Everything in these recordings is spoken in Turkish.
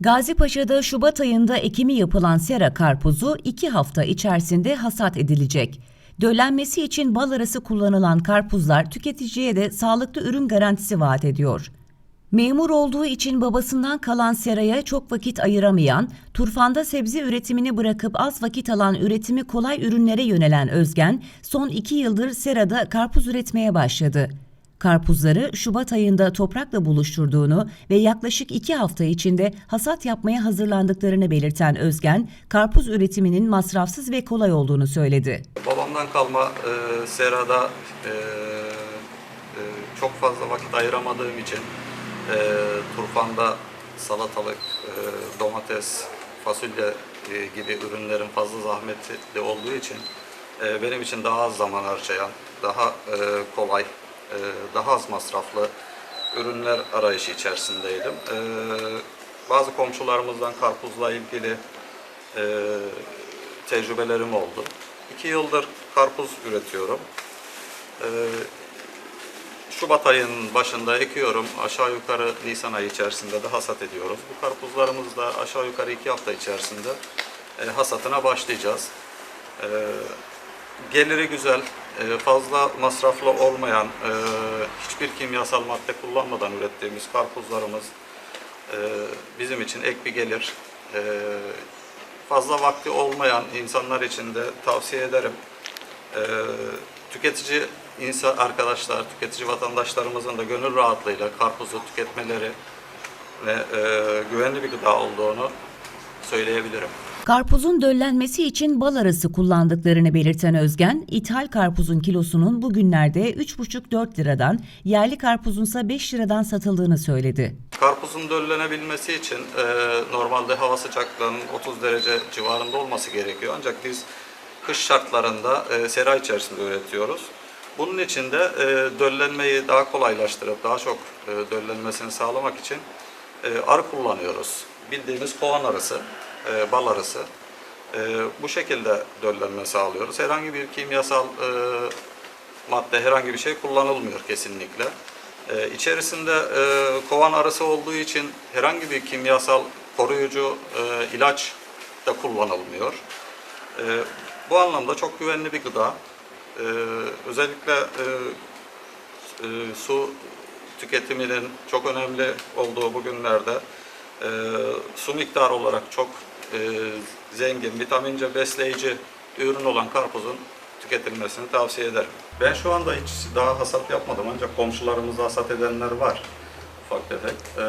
Gazipaşa'da Şubat ayında ekimi yapılan sera karpuzu 2 hafta içerisinde hasat edilecek. Döllenmesi için bal arası kullanılan karpuzlar tüketiciye de sağlıklı ürün garantisi vaat ediyor. Memur olduğu için babasından kalan seraya çok vakit ayıramayan, turfanda sebze üretimini bırakıp az vakit alan üretimi kolay ürünlere yönelen Özgen, son iki yıldır serada karpuz üretmeye başladı. Karpuzları Şubat ayında toprakla buluşturduğunu ve yaklaşık iki hafta içinde hasat yapmaya hazırlandıklarını belirten Özgen, karpuz üretiminin masrafsız ve kolay olduğunu söyledi. Babamdan kalma e, serada e, e, çok fazla vakit ayıramadığım için e, turfanda salatalık, e, domates, fasulye e, gibi ürünlerin fazla zahmetli olduğu için e, benim için daha az zaman harcayan, daha e, kolay, e, daha az masraflı ürünler arayışı içerisindeydim. E, bazı komşularımızdan karpuzla ilgili e, tecrübelerim oldu. İki yıldır karpuz üretiyorum. E, Şubat ayının başında ekiyorum. Aşağı yukarı Nisan ayı içerisinde de hasat ediyoruz. Bu karpuzlarımız da aşağı yukarı iki hafta içerisinde e, hasatına başlayacağız. Geliri güzel, fazla masraflı olmayan, e, hiçbir kimyasal madde kullanmadan ürettiğimiz karpuzlarımız e, bizim için ek bir gelir. E, fazla vakti olmayan insanlar için de tavsiye ederim. Tüketici insan arkadaşlar, tüketici vatandaşlarımızın da gönül rahatlığıyla karpuzu tüketmeleri ve güvenli bir gıda olduğunu söyleyebilirim. Karpuzun döllenmesi için bal arası kullandıklarını belirten Özgen, ithal karpuzun kilosunun bugünlerde 3,5-4 liradan, yerli karpuzunsa 5 liradan satıldığını söyledi. Karpuzun döllenebilmesi için e, normalde hava sıcaklığının 30 derece civarında olması gerekiyor. Ancak biz kış şartlarında e, sera içerisinde üretiyoruz. Bunun için de e, döllenmeyi daha kolaylaştırıp daha çok e, döllenmesini sağlamak için e, arı kullanıyoruz. Bildiğimiz kovan arısı, e, bal arısı. E, bu şekilde döllenme sağlıyoruz. Herhangi bir kimyasal e, madde, herhangi bir şey kullanılmıyor kesinlikle. Ee, içerisinde e, kovan arısı olduğu için herhangi bir kimyasal koruyucu e, ilaç da kullanılmıyor. E, bu anlamda çok güvenli bir gıda. E, özellikle e, e, su tüketiminin çok önemli olduğu bu günlerde e, su miktarı olarak çok e, zengin, vitamince besleyici ürün olan karpuzun tüketilmesini tavsiye ederim. Ben şu anda hiç daha hasat yapmadım ancak komşularımızda hasat edenler var ufak tefek. Ee,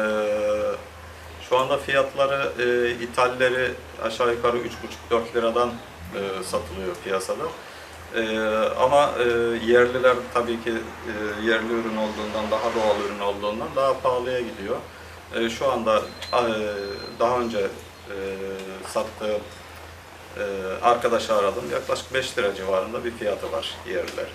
şu anda fiyatları e, ithalleri aşağı yukarı 3,5-4 liradan e, satılıyor piyasada. Ee, ama e, yerliler tabii ki e, yerli ürün olduğundan, daha doğal ürün olduğundan daha pahalıya gidiyor. E, şu anda e, daha önce e, sattığım ee, arkadaşı aradım. Yaklaşık 5 lira civarında bir fiyatı var yerliler.